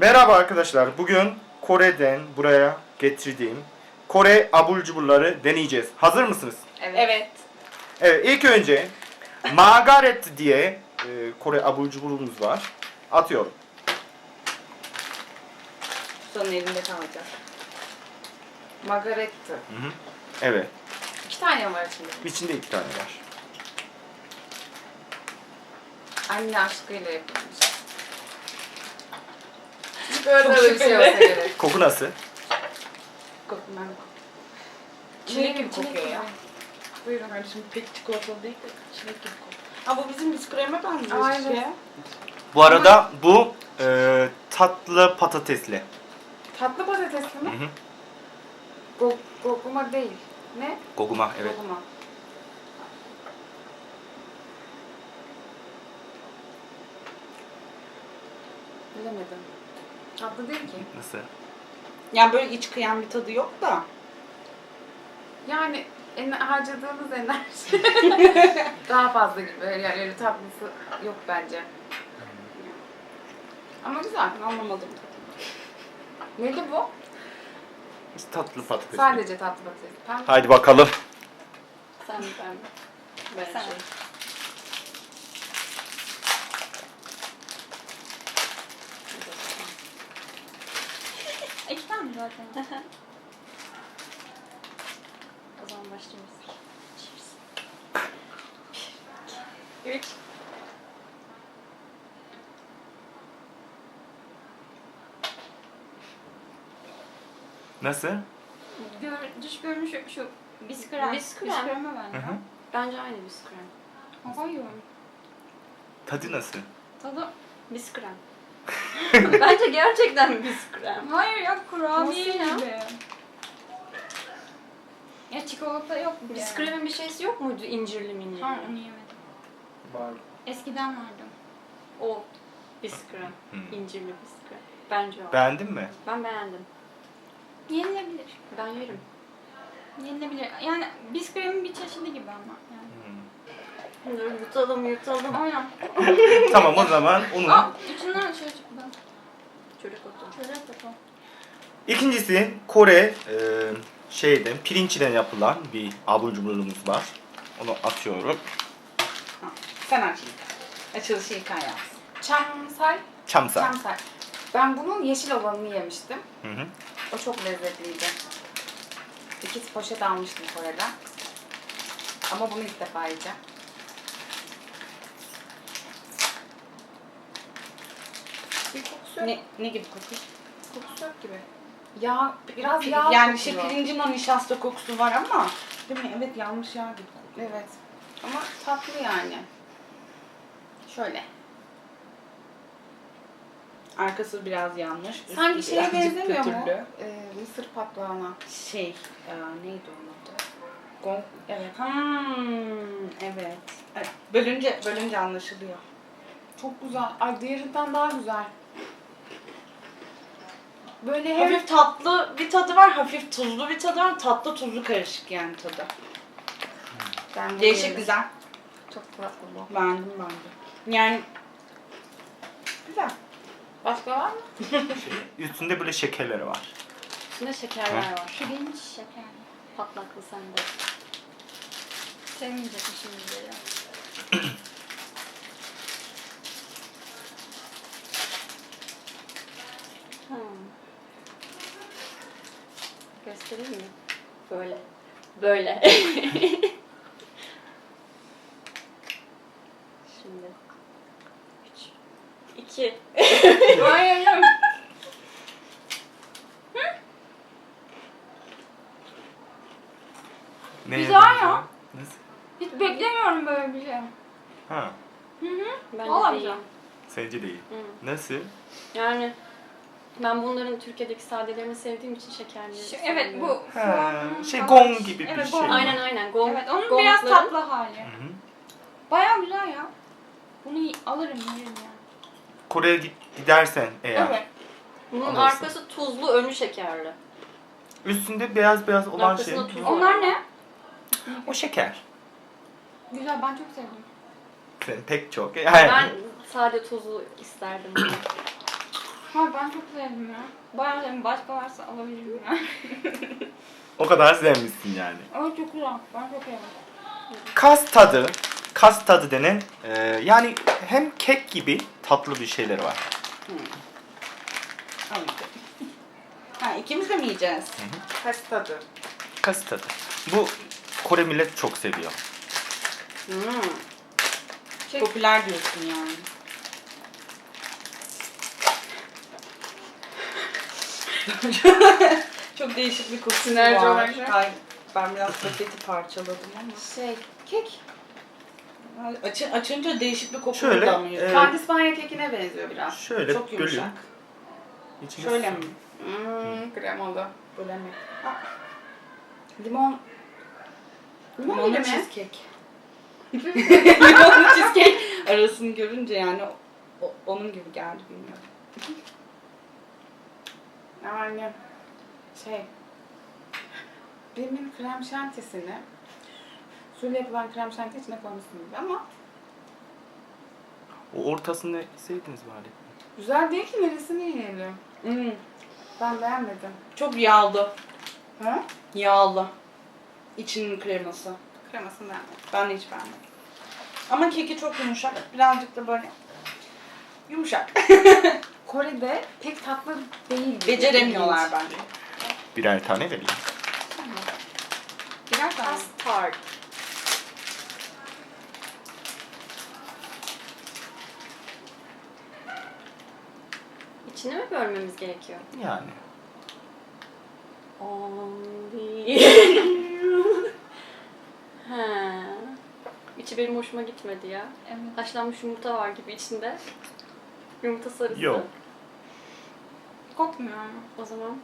Merhaba arkadaşlar. Bugün Kore'den buraya getirdiğim Kore abur cuburları deneyeceğiz. Hazır mısınız? Evet. Evet. Evet, ilk önce Margaret diye e, Kore abur cuburumuz var. Atıyorum. Sonra elinde kalacak. Margaretto. Evet. İki tane mi var içinde? İçinde iki tane var. Anne aşkıyla yapılmış. Böyle bir şey olsa gerek. Koku nasıl? Kokmam. Çilek gibi kokuyor ya. Buyurun kardeşim pek çikolatalı değil de çilek gibi kokuyor. Ha bu bizim biskreme benziyor işte. evet. Bu arada bu e, tatlı patatesli. Tatlı patatesli Hı mi? hı. Go gokuma değil. Ne? Goguma evet. Gokuma. Bilemedim. Tatlı değil ki. Nasıl? Yani böyle iç kıyan bir tadı yok da. Yani en harcadığımız enerji daha fazla gibi. Yani öyle tatlısı yok bence. Ama güzel. Anlamadım. Neydi bu? Tatlı patates. Sadece tatlı patates. Pembe. Haydi bakalım. Sen ben. Ben Sen. şey. İki tane mi zaten? o zaman başlıyoruz. Cheers. Üç. Nasıl? Gör, dış görünüşü şu biskrem. Biskrem. Biskreme Hı bence. hı. Bence aynı biskrem. Hayır. Tadı nasıl? Tadı... Biskrem. Bence gerçekten biskrem. Hayır ya kurabiye Nasıl ya? gibi. Ya çikolata yok bir kere. Biskremin bir şeysi yok muydu incirli mincirli? Ha onu yemedim. Var. Eskiden vardı. O biskrem. Hmm. İncirli biskrem. Bence o. Beğendin mi? ben beğendim. Yenilebilir. Ben yerim. Yenilebilir. Yani biskremin bir çeşidi gibi ama. Yani. Hmm. Dur yutalım yutalım. Aynen. tamam o zaman onu. Aa, içinden şöyle çıktı. Çocuk otu. Şöyle yapalım. İkincisi Kore e, şeyden pirinçten yapılan bir abur cuburumuz var. Onu atıyorum. Sen aç ilk. Açılışı ilk yap. Çamsal. Çamsa. Çamsal. Ben bunun yeşil olanını yemiştim. Hı hı. O çok lezzetliydi. İki poşet almıştım Kore'den. Ama bunu ilk defa yiyeceğim. Bir kokusu. Ne, ne gibi kokuyor? Kokusu yok gibi. Yağ, biraz yağ yani şey pirincin o nişasta kokusu var ama değil mi? Evet yanmış yağ gibi kokuyor. Evet. Ama tatlı yani. Şöyle. Arkası biraz yanmış. üstü Sanki şeye birazcık benzemiyor mu? pütürlü. Ee, mısır patlağına. Şey, e, neydi onun adı? Gong, evet. Hmm, evet. evet. Bölünce, bölünce anlaşılıyor. Çok güzel. Ay diğerinden daha güzel. Böyle hem Hafif tatlı bir tadı var, hafif tuzlu bir tadı var. Tatlı tuzlu karışık yani tadı. Ben Değişik yerim. güzel. Çok tatlı bu. Beğendim ben de. Yani güzel. Başka var mı? Üstünde böyle şekerleri var. İçinde şekerler var. Pirinç şeker. Patlaklı sende. Sevmeyecekmişim şimdi. Hmm. Göstereyim mi? Böyle. Böyle. Şimdi. Üç. İki. Hayır hayır. Ne Güzel ya. benziyor? Nasıl? Hiç beklemiyorum böyle bir şey. Ha, Hı hı. Bence Vallahi de iyi. güzel. sence değil. Hı. Nasıl? Yani ben bunların Türkiye'deki sadelerini sevdiğim için şekerli Şu- evet bu. Ha, şey falan. gong gibi bir Evet, şey. gong. Aynen aynen. Gong, Evet onun gongların- biraz tatlı hali. Hı hı. Baya güzel ya. Bunu alırım yerim ya. Kore'ye gidersen eğer Evet. Bunun Alırsın. arkası tuzlu, önü şekerli. üstünde beyaz beyaz olan şey Arkasında tuz var. Onlar ne? o şeker. Güzel ben çok sevdim. Sen pek çok. Yani, Ben sade tuzlu isterdim. Hayır ben çok sevdim ya. Bayağı sevdim. Başka varsa alabilirim ya. O kadar sevmişsin yani. Ama çok güzel. Ben çok sevdim. Kas tadı, kas tadı denen e, yani hem kek gibi tatlı bir şeyleri var. Anladım. Ha ikimiz de mi yiyeceğiz? Kaç tadı? Kas tadı. Bu Kore millet çok seviyor. Hmm. Şey- Popüler diyorsun yani. Çok değişik bir kokusu Sinerji var. olarak. Hayır, ben biraz paketi parçaladım ama. Şey, kek. Açı, açınca değişik bir koku Şöyle, damlıyor. e, Pandispanya kekine benziyor biraz. Şöyle Çok yumuşak. bölüyorum. İçine Şöyle mi? Hmm, kremalı. Böyle mi? Limon. Limon Limonlu ile mi? cheesecake. Limonlu cheesecake arasını görünce yani o- onun gibi geldi bilmiyorum. Yani şey. Demin krem şantesini suyla yapılan krem şanti içine koymuşsun gibi ama O ortasını yeseydiniz bari. güzel değil ki neresini yiyelim. Hmm, Ben beğenmedim. çok yağlı. Ha? Yağlı. İçinin kreması. Kremasını beğenmedim. Ben de hiç beğenmedim. Ama keki çok yumuşak. Birazcık da böyle yumuşak. Kore'de pek tatlı değil. Beceremiyorlar bence. Birer tane vereyim. Birer tane. Tart. İçini mi bölmemiz gerekiyor? Yani. He. İçi benim hoşuma gitmedi ya. Evet. Haşlanmış yumurta var gibi içinde. Yumurta sarısı. Yok. Kokmuyor ama. O zaman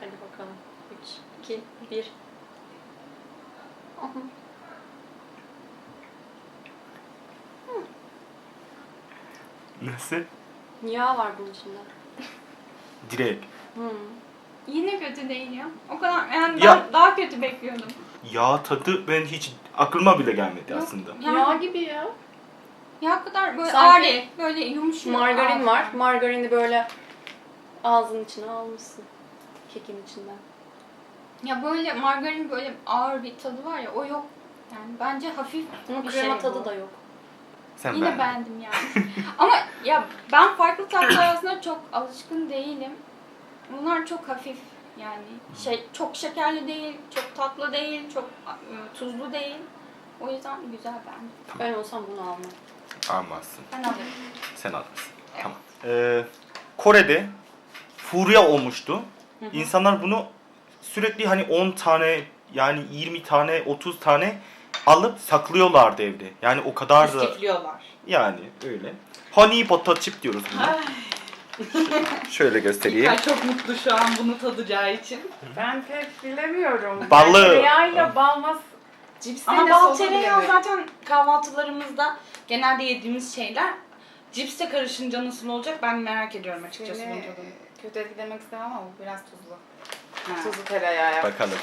hadi bakalım. 3, 2, 1. Nasıl? Yağ var bunun içinde. Direkt. Hmm. Yine kötü değil ya. O kadar yani Ya- ben daha kötü bekliyordum. Yağ tadı ben hiç aklıma bile gelmedi aslında. Yağ gibi ya. Ya kadar böyle Sanki ağır. Böyle yumuşuyor. Margarin ağzına. var. Margarini böyle ağzının içine almışsın. Kekin içinden. Ya böyle margarin böyle ağır bir tadı var ya o yok. Yani bence hafif Ama bir krema şey tadı bu. da yok. Sen Yine beğendin. beğendim yani. Ama ya ben farklı tatlar arasında çok alışkın değilim. Bunlar çok hafif yani şey çok şekerli değil, çok tatlı değil, çok e, tuzlu değil. O yüzden güzel beğendim. Ben olsam bunu almam. Almazsın. Ben alırım. Sen alırsın. Tamam. Ee, Kore'de furya olmuştu. İnsanlar bunu sürekli hani 10 tane yani 20 tane 30 tane alıp saklıyorlardı evde. Yani o kadar da Üsküplüyorlar. yani öyle. Honey butter chip diyoruz buna. Şöyle göstereyim. Ay çok mutlu şu an bunu tadacağı için. Ben pek bilemiyorum. Ballı. Tereyağıyla balmaz. Cipste Ama nasıl bal tereyağı zaten kahvaltılarımızda genelde yediğimiz şeyler. Cipsle karışınca nasıl olacak ben merak ediyorum açıkçası bunun Seni tadını. kötü etkilemek istemem ama bu biraz tuzlu. Ha. Tuzlu tereyağı yapmışlar. Bakalım.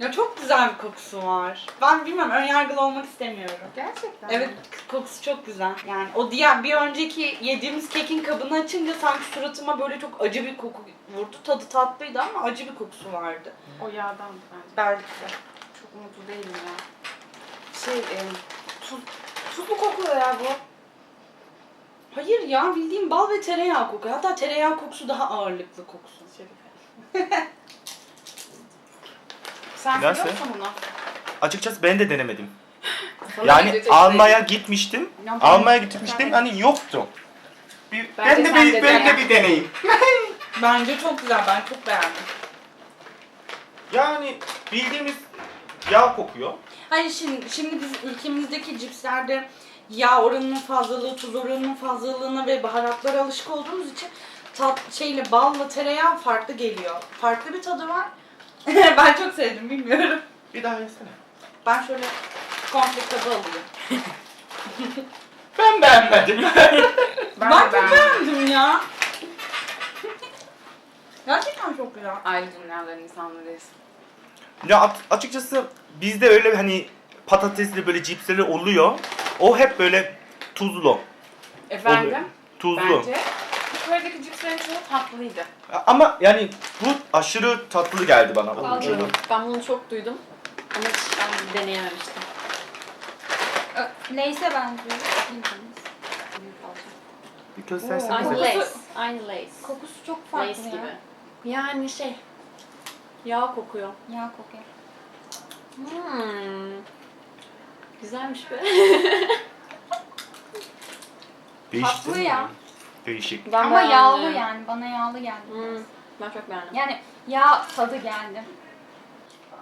Ya çok güzel bir kokusu var. Ben bilmem önyargılı olmak istemiyorum. Gerçekten. Evet kokusu çok güzel. Yani o diğer bir önceki yediğimiz kekin kabını açınca sanki suratıma böyle çok acı bir koku vurdu. Tadı tatlıydı ama acı bir kokusu vardı. O yağdan bence. Belki de. Çok mutlu değilim ya. Şey, e, tuz, tuzlu kokuyor ya bu. Hayır ya bildiğim bal ve tereyağı kokuyor. Hatta tereyağı kokusu daha ağırlıklı kokusu. Sen Nasıl? seviyor musun bunu? Açıkçası ben de denemedim. Yani gidecek almaya gitmiştim. Ya ben- Almaya gitmiştim hani yoktu. Bir, Bence ben de sen bir de ben dene. de bir deneyim. Bence çok güzel. Ben çok beğendim. Yani bildiğimiz yağ kokuyor. Hayır şimdi, şimdi biz ülkemizdeki cipslerde yağ oranının fazlalığı, tuz oranının fazlalığına ve baharatlara alışık olduğumuz için tat şeyle balla tereyağı farklı geliyor. Farklı bir tadı var. ben çok sevdim bilmiyorum. Bir daha yesene. Ben şöyle komple tadı alayım. Ben beğenmedim. Ben, çok beğendim ya. Gerçekten çok güzel. Ayrı dünyaların insanlarıyız. Ya at- açıkçası bizde öyle hani patatesli böyle cipsleri oluyor. O hep böyle tuzlu. Efendim? Oluyor. Tuzlu. Bence Kore'deki cipslerin çoğu tatlıydı. Ama yani bu aşırı tatlı geldi bana. o Ben, ucunu. ben bunu çok duydum. Ama hiç ben deneyememiştim. Ö- Lay's'e benziyor. Bilmiyorum. Bir göstersene. Aynı bize. lace. Aynı lace. Kokusu çok farklı Lace ya. gibi. Yani şey. Yağ kokuyor. Yağ kokuyor. Hmm. Güzelmiş be. Değişik Tatlı mi? ya. Değişik. Ben Ama beğendim. yağlı yani. Bana yağlı geldi. Hmm. Ben çok beğendim. Yani yağ tadı geldi.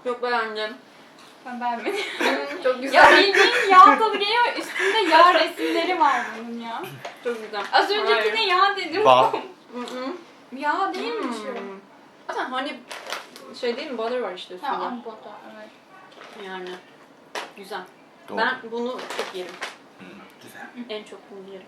Çok beğendim. Ben beğenmedim. çok ya güzel. bildiğin yağ tadı geliyor. Üstünde yağ resimleri var bunun ya. çok güzel. Az öncekine yağ dedim. Bal. Hı hı. yağ değilmiş Hmm. o. Zaten hani şey değil mi? Butter var işte üstünde. Ha, ambota, evet. Yani güzel. Doğru. Ben bunu çok yerim. Güzel. En çok bunu yerim.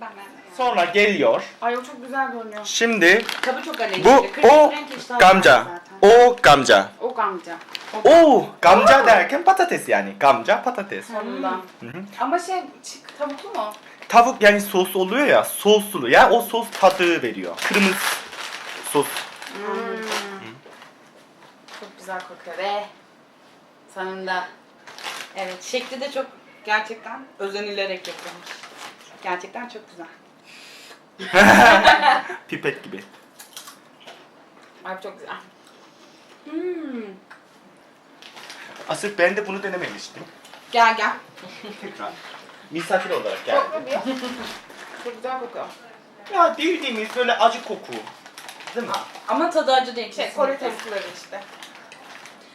Ben beğenmedim. Sonra geliyor. Ay o çok güzel görünüyor. Şimdi Kabı çok alevli. bu Kırmızı o renk gamca. zaten. O gamca. O gamca. O gamca derken patates yani. Gamca patates. Sonunda. Hı. Ama şey çık, tavuklu mu? Tavuk yani sos oluyor ya soslu. Ya o sos tadı veriyor. Kırmızı sos. Çok güzel kokuyor be. Sonunda. Evet, şekli de çok gerçekten özenilerek yapılmış. Gerçekten çok güzel. Pipet gibi. Ay çok güzel. Hmm. Asıl ben de bunu denememiştim. Gel gel. Tekrar. Misafir olarak Kokla geldim. bir. Çok güzel kokuyor. Ya bildiğimiz böyle acı koku. Değil mi? Ama tadı acı değil. Şey, kesinlikle. Kore tavukları işte.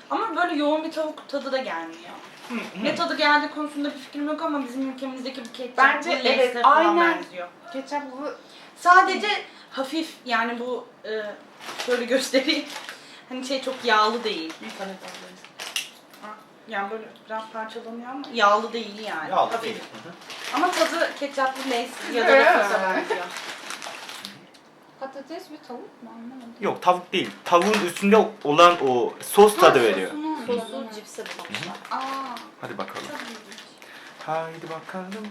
Ama böyle yoğun bir tavuk tadı da gelmiyor. Hı, hı. Ne tadı geldi konusunda bir fikrim yok ama bizim ülkemizdeki bu ketçap Bence bu evet, aynen. benziyor. Ketçaplı Sadece hafif yani bu e, şöyle göstereyim. Hani şey çok yağlı değil. Yani böyle biraz parçalanıyor ama yağlı değil yani. Yağlı hafif. değil. Hı hı. Ama tadı ketçaplı Lay's ya da Evet. Ruffles'a benziyor. Patates ve tavuk mu anlamadım. Yok tavuk değil. Tavuğun üstünde olan o sos tadı veriyor. Sosunu Soslu anladım. cipse bulamışlar. Aa, Hadi bakalım. çok ilginç. Haydi bakalım.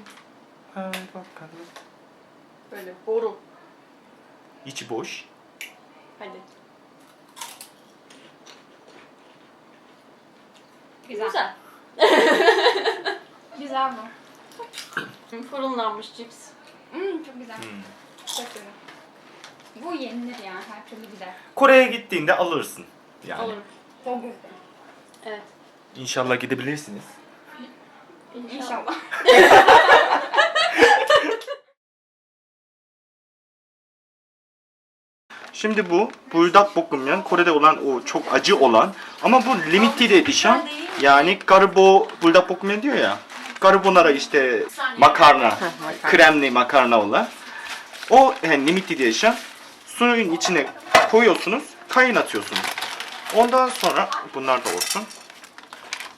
Haydi bakalım. Böyle boru. İçi boş. Hadi. Güzel. Güzel. Güzel bu. Fırınlanmış cips. Hmm, çok güzel. Hmm. Çok güzel. Bu yenilir yani her türlü gider. Kore'ye gittiğinde alırsın. Yani. Alırım. Çok güzel. Evet. İnşallah gidebilirsiniz. İnşallah. Şimdi bu buldak bokumyan Kore'de olan o çok acı olan ama bu limited edition yani garbo buldak bokumyan diyor ya. Carbonara işte makarna, kremli makarna olan. O yani limited edition suyun içine koyuyorsunuz, kaynatıyorsunuz. Ondan sonra bunlar da olsun.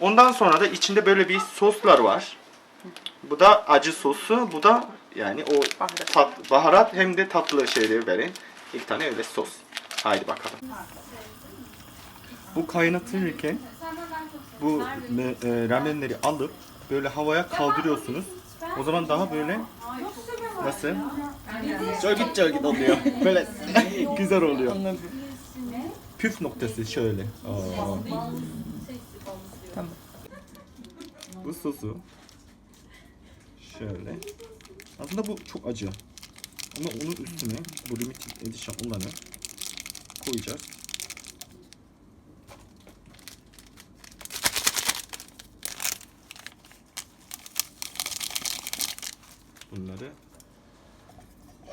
Ondan sonra da içinde böyle bir soslar var. Bu da acı sosu, bu da yani o tat, baharat hem de tatlı şeyleri veren ilk tane öyle sos. Haydi bakalım. Bu kaynatırken bu me- e, ramenleri alıp böyle havaya kaldırıyorsunuz. O zaman daha böyle nasıl? Cölgit cölgit oluyor. Böyle güzel oluyor. Püf noktası şöyle. Aa. Tamam. Bu sosu şöyle. Aslında bu çok acı. Ama onun üstüne bu limited edition olanı koyacağız. Bunları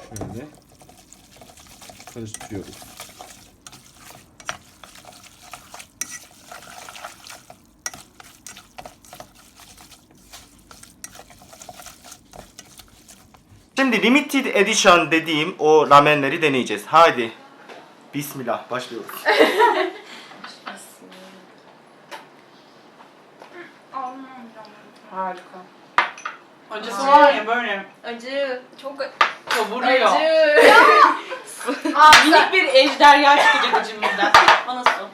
şöyle karıştırıyoruz. Şimdi limited edition dediğim o ramenleri deneyeceğiz. Haydi. Bismillah başlıyoruz. harika. Acısı var ya böyle Acı. Çok kavuruyor. Aa, Minik bir ejderha çıkacak içimizden. Bana su.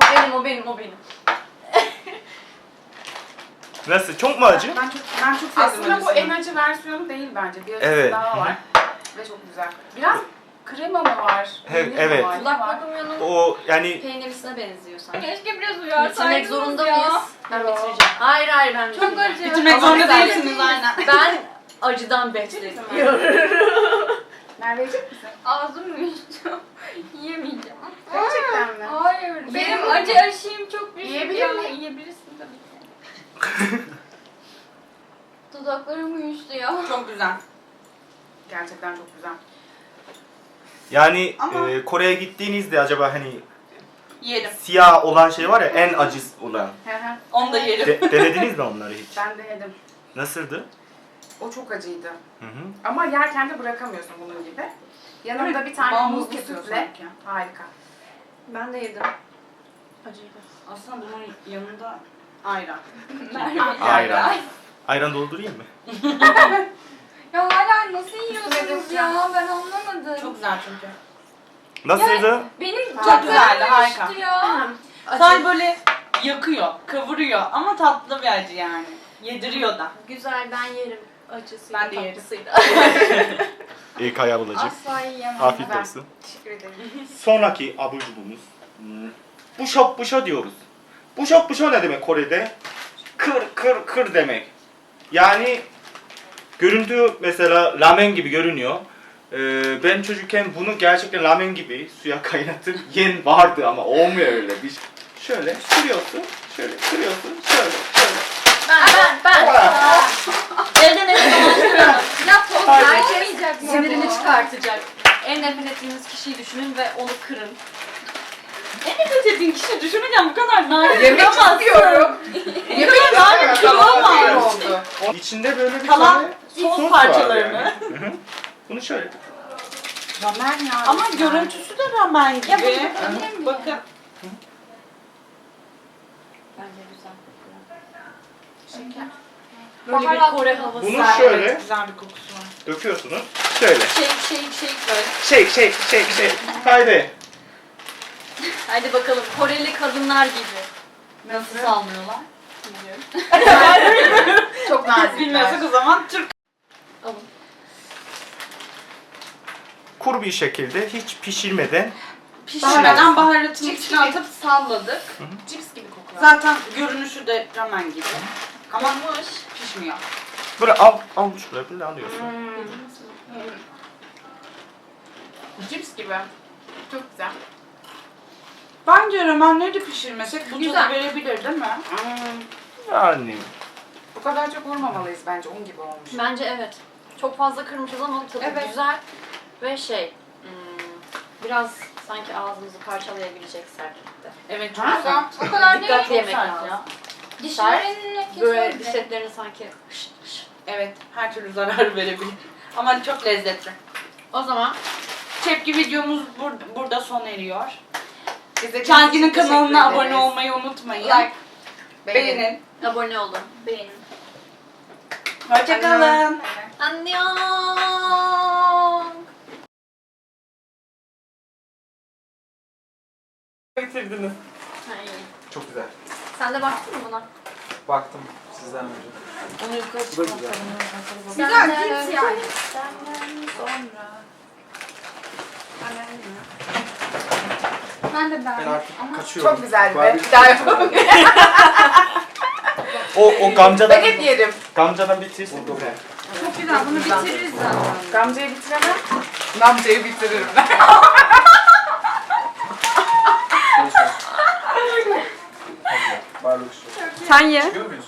benim o benim o benim. Nasıl? Çok mu acı? Ben çok ben çok sevdim Aslında bu acısını. en acı versiyonu değil bence. Bir acısı Evet. daha var. Ve çok güzel. Biraz krema mı var? Evet, peynir mi evet. var? Kulak var? O yani peynirlisine benziyor sanki. Keşke biraz Bitirmek uyarsaydınız zorunda ya. mıyız? Ben bitireceğim. Hayır hayır ben Çok bitireceğim. acı. Bitirmek Ama zorunda güzel. değilsiniz aynen. Ben acıdan besledim. Merve yiyecek misin? Ağzım uyuştu. Yiyemeyeceğim. Gerçekten mi? Hayır. Benim acı aşığım çok büyük. Yiyebilir ya. miyim? Yiyebilirsin tabii. Dudaklarım uyuştu ya. Çok güzel. Gerçekten çok güzel. yani Ama- e, Kore'ye gittiğinizde acaba hani Yerim. siyah olan şey var ya en acı olan. Hı hı. Onu da yerim. De- denediniz mi onları hiç? ben de yedim. Nasıldı? O çok acıydı. Hı hı. Ama yerken de bırakamıyorsun bunun gibi. Yanında bir tane Bağımlılık muzlu yapıyor sütle. sanki. Harika. Ben de yedim. Acıydı. Aslında bunun yanında ayran. Ayran. Ayran doldurayım mı? Ya hala nasıl yiyorsunuz ya? Ben anlamadım. Çok güzel çünkü. Nasıldı? Benim Çok güzeldi, harika. ya. Sadece böyle yakıyor, kavuruyor ama tatlı bir acı yani. Yediriyor da. Güzel ben yerim. Acısıydı, Ben de yerim. tatlısıydı. İlk ablacığım. Asla yiyemem. Afiyet olsun. Teşekkür ederim. Sonraki abur cuburumuz. Hmm. Buşop buşo diyoruz. Buşop buşo ne demek Kore'de? Kır kır kır demek. Yani görüntü mesela ramen gibi görünüyor. Ee, ben çocukken bunu gerçekten ramen gibi suya kaynatıp yen vardı ama olmuyor öyle. Bir şöyle sürüyorsun, şöyle sürüyorsun, şöyle şöyle. ben ben ben. Elden toz Hayır. olmayacak Sinirini çıkartacak. En nefret ettiğiniz kişiyi düşünün ve onu kırın. En nefret ettiğin kişi düşünürken bu kadar narin Yemek duramazsın. istiyorum. Yemek Narin istiyorum. duramaz. oldu. İçinde böyle bir Kalan tane sos sos parçalarını. var yani. Hı hı. Bunu şöyle. Ramen ya. Ama görüntüsü de ramen gibi. Ya bunu bakabilir miyim? Bakın. Bence güzel. Şeker. Böyle bir Baharat. Kore havası. Bunu şöyle evet, güzel bir kokusu var. döküyorsunuz. Şöyle. Shake shake shake böyle. Shake shake shake shake. Haydi. Hadi bakalım Koreli kadınlar gibi. Nasıl sallıyorlar? Çok nazikler. Bilmiyorsak o zaman Türk. Alın. Kuru bir şekilde hiç pişirmeden Pişirmeden baharatını Cips içine gibi. atıp salladık. Cips gibi kokuyor. Zaten görünüşü de ramen gibi. Ama Olmuş. pişmiyor. böyle al al şuraya böyle alıyorsun. Cips gibi. Çok güzel. Bence ramenleri de pişirmesek bu Güzel. tadı verebilir değil mi? Yani Bu kadar çok vurmamalıyız bence. Un gibi olmuş. Bence evet. Çok fazla kırmışız ama tadı Evet. güzel ve şey hmm, biraz sanki ağzımızı parçalayabilecek sertlikte. Evet çok güzel. O kadar değil. Dikkatli yemek sert lazım. ya. Dişlerini Böyle dişletlerini sanki hışt hışt. Evet her türlü zarar verebilir. Ama çok lezzetli. O zaman Tepki videomuz bur- burada sona eriyor. İzlediğiniz Kendinin için teşekkür kanalına ederiz. abone olmayı unutmayın. Like, Beğenin. Beğenin. abone olun. beğenin. Hoşçakalın. Annyeong. bitirdiniz. Ha, iyi. Çok güzel. Sen de baktın mı buna? Baktım sizden önce. Onu yukarı Bu da güzel. Güzel cips yani. Senden sonra. Ben de Ben beğendim. artık kaçıyorum. Çok güzel be. Barbie- Bir daha yapalım. O o gamcadan Baget yerim. gamcadan bitirsin. Burada var. Çok güzel bunu bitiririz zaten. Gamze'yi bitiremem. Gamze'yi bitiririm. Barlok su. Sen ye. Çıkıyor muyuz?